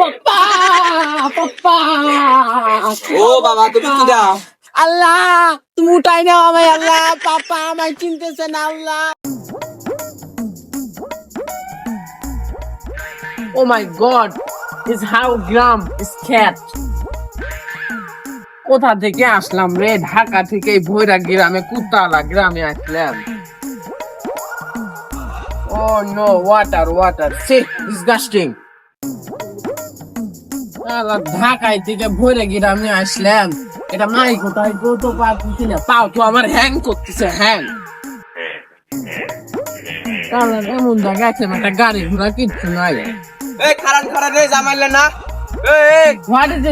পাপ্পা পাপ্পা। ও বাবা তুমি কি দাও? আল্লাহ তুমি উঠাই নাও আমায় আল্লাহ। পাপা আমায় চিনতেছে না আল্লাহ। Oh my god is how গ্রাম ইস ক্যাট কোথা থেকে আসলাম রে? ঢাকা থেকে ভৈরা গ্রামে কুত্তালা গ্রামে আসলাম। ও নো ওয়াটার ওয়াটার সে ডিসগাস্টিং ঢাকায় থেকে ভৈরা গ্রামে আসলাম এটা নাই কোথায়? গো তো না পাও তো আমার হ্যাং করতেছে হ্যাং। কারণ এমন জায়গা আছে একটা গাড়ি ঘোড়া কিচ্ছু নাই। এই খারান খারান রে জামাইলে না? এই হোয়াট ইজ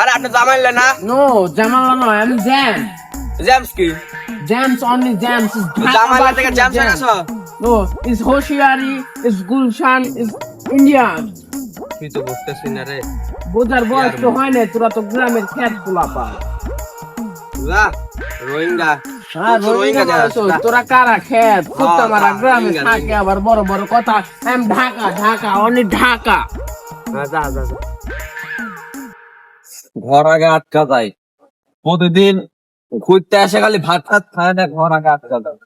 আরে আপনি জামাইলে না? নো জামাল্লা নয় আমি জ্যাম জেমস কি? জ্যামস অনলি জ্যামস ইজ জামাইলা থেকে জেমস এনেছো no is hosiery is Gulshan is Indian তো না রে। বোঝার বয়স তো হয় না তোরা তো গ্রামের খ্যাত পোলা পা রোহিঙ্গা। তুই তো রোহিঙ্গা রোহিঙ্গা যাস, মানুষ, যা। তোরা কারা খেত কুত্তা মারা গ্রামে থাকে আবার বড় বড় কথা। ঢাকা ঢাকা অনেক ঢাকা। যা যা যা। ঘর আগে আটকা যায়। প্রতিদিন ঘুরতে আসে খালি ভাত ভাত খায় না ঘর আগে আটকা যায়।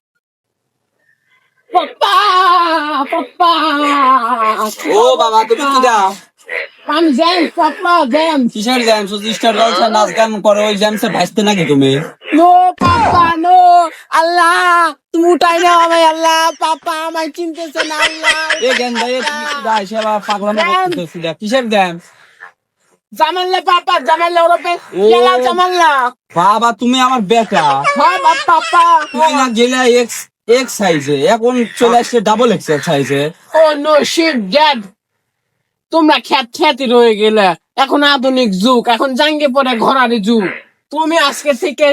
ও বাবা তুমি কি দাও আমি জেমস পাপ্পা জেমস কিসের জ্যামস স্টার জলসা নাচ গান করে ওই জ্যামসে ভাসতে নাকি তুমি? নো পাপ্পা নো আল্লাহ তুমি উঠাই নাও আমায় আল্লাহ পাপ্পা আমায় চিনতেছে না আল্লাহ এ জ্ঞান ভাই তুমি কি দাও সেবা পাগলামো করতেছিস কিসের জ্যামস জামাল্লা পাপ্পা জামাল্লা ওরপে গেলা জামাল্লা বাবা তুমি আমার বেটা। তুমি না গেলে এক্স এক্স সাইজে এখন চলে আসছে ডাবল এক্সেল সাইজে ও নো শিট ড্যাড তোমরা খ্যাত খ্যাতি রয়ে গেলে। এখন আধুনিক যুগ এখন জাঙ্গে পরে ঘোরারি যুগ। তুমি আজকে থেকে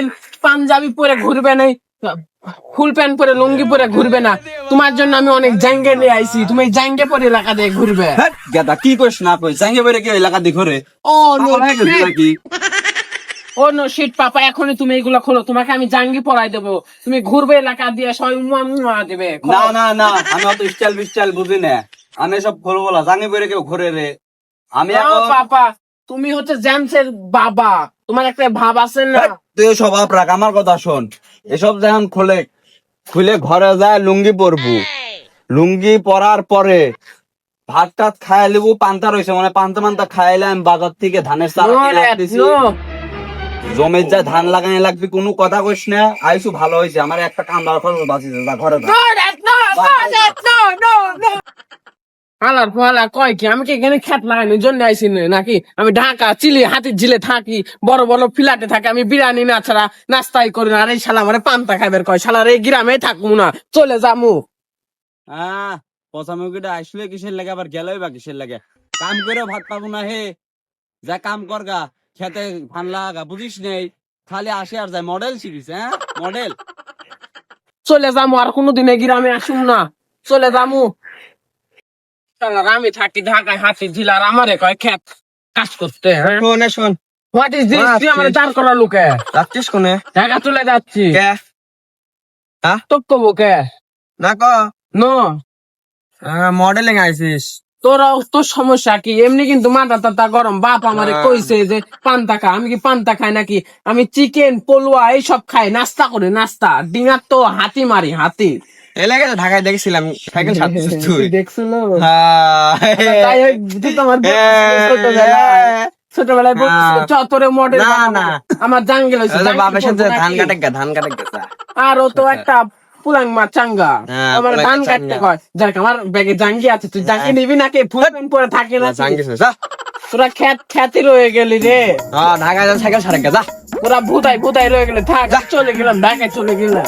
পাঞ্জাবি পরে ঘুরবে না ফুল প্যান্ট পরে লুঙ্গি পরে ঘুরবে না। তোমার জন্য আমি অনেক জাঙ্গে নিয়ে আইছি তুমি জাঙ্গে পরে এলাকা দিয়ে ঘুরবে। হ্যাঁ গেদা কি কইস না কইস? জাঙ্গে বেরে কি এলাকা দেখো ঘুরে? ও নো নাকি? ও নো শিট পাপা এখনই তুমি এগুলো খোলো। তোমাকে আমি জাঙ্গি পরাই দেবো। তুমি ঘুরবে এলাকা দিয়ে সবাই মুয়া মুয়া দেবে। না না না আমি অত স্টাইল বিস্টাইল বুঝি না। আমি সব খোলবো না জাঙ্গে বেরে কেউ ঘুরে রে আমি এখন পাপা তুমি হচ্ছে জেমসের বাবা তোমার একটা ভাব আছে না তুই সব আপ রাখ আমার কথা শোন এসব যখন খোলে খুলে ঘরে যায় লুঙ্গি পরবো লুঙ্গি পরার পরে ভাত টাত খাই লিবু পান্তা রয়েছে মানে পান্তা পান্তা খাইলে আমি বাজার থেকে ধানের চাল No, কিনে Dad, আনতেছি। no. জমির যা ধান লাগাই লাগবি কোনো কথা কইস না আইসু ভালো হয়েছে আমার একটা কামড়ার খরচ বাঁচিয়েছে যা ঘরে যা। No, Dad, no, no, Dad, no, no, no. হালার ফালা কয় কি? আমি কি এখানে খ্যাত লাগানোর জন্য আইসি নে, নাকি? আমি ঢাকা চিলি হাতির ঝিলে থাকি বড় বড় ফ্ল্যাটে থাকি আমি বিরিয়ানি না ছাড়া নাস্তাই করি না। আর এই শালা আমার পান্তা খাইবার কয় শালার এই গ্রামে থাকব না চলে যামু। হ্যাঁ পচামুখিটা আসলে কিসের লাগে? আবার গেলেই বা কিসের লাগে? কাম করে ভাত পাবো না হে। যা কাম করগা খেতে ধান লাগা বুঝিস নেই? খালি আসে আর যায় মডেল শিখিস হ্যাঁ? মডেল। চলে যামু আর কোনোদিন এই গ্রামে আসুম না। চলে যামু। আমি থাকি ঢাকায় আমারে কয় খ্যাত কাজ করতে হ্যাঁ? শোনে শোন। হোয়াট ইজ দিস তুই আমার দাঁড় করা লোকে। যাচ্ছিস কোনে? ঢাকা চলে যাচ্ছি। কে? তো কবো কে? না ক? নো। মডেলিং আইছিস। তোরা তোর সমস্যা কি? এমনি কিন্তু মাথা টাতা গরম। বাপ আমারে হ্যাঁ। কইছে যে পান্তা খা। আমি কি পান্তা খাই নাকি? আমি চিকেন পলুয়া এইসব খাই। নাস্তা করি নাস্তা। ডিনার তো হাতি মারি হাতি। এলাকায় তো ঢাকায় দেখছিলাম সাইকেল দেখছিল? হ্যাঁ। ছোটবেলায়। মডেল না, না। আমার জাঙ্গেল বাবার সাথে ধান কাটে ধান কাটে আর ও তো একটা পুলাং মা চাঙ্গা। হ্যাঁ, আমার ধান কাটতে কয় যাক আমার ব্যাগে জাঙ্গি আছে তুই জাঙ্গি নিবি নাকি? ফুল প্যান্ট পরে থাকে না তোরা খ্যাত খ্যাতি রয়ে গেলি রে। ঢাকায় সাইকেল ছাড়ে গা যা। তোরা ভুতাই ভুতাই রয়ে গেলে থাক চলে গেলাম ঢাকায় চলে গেলাম।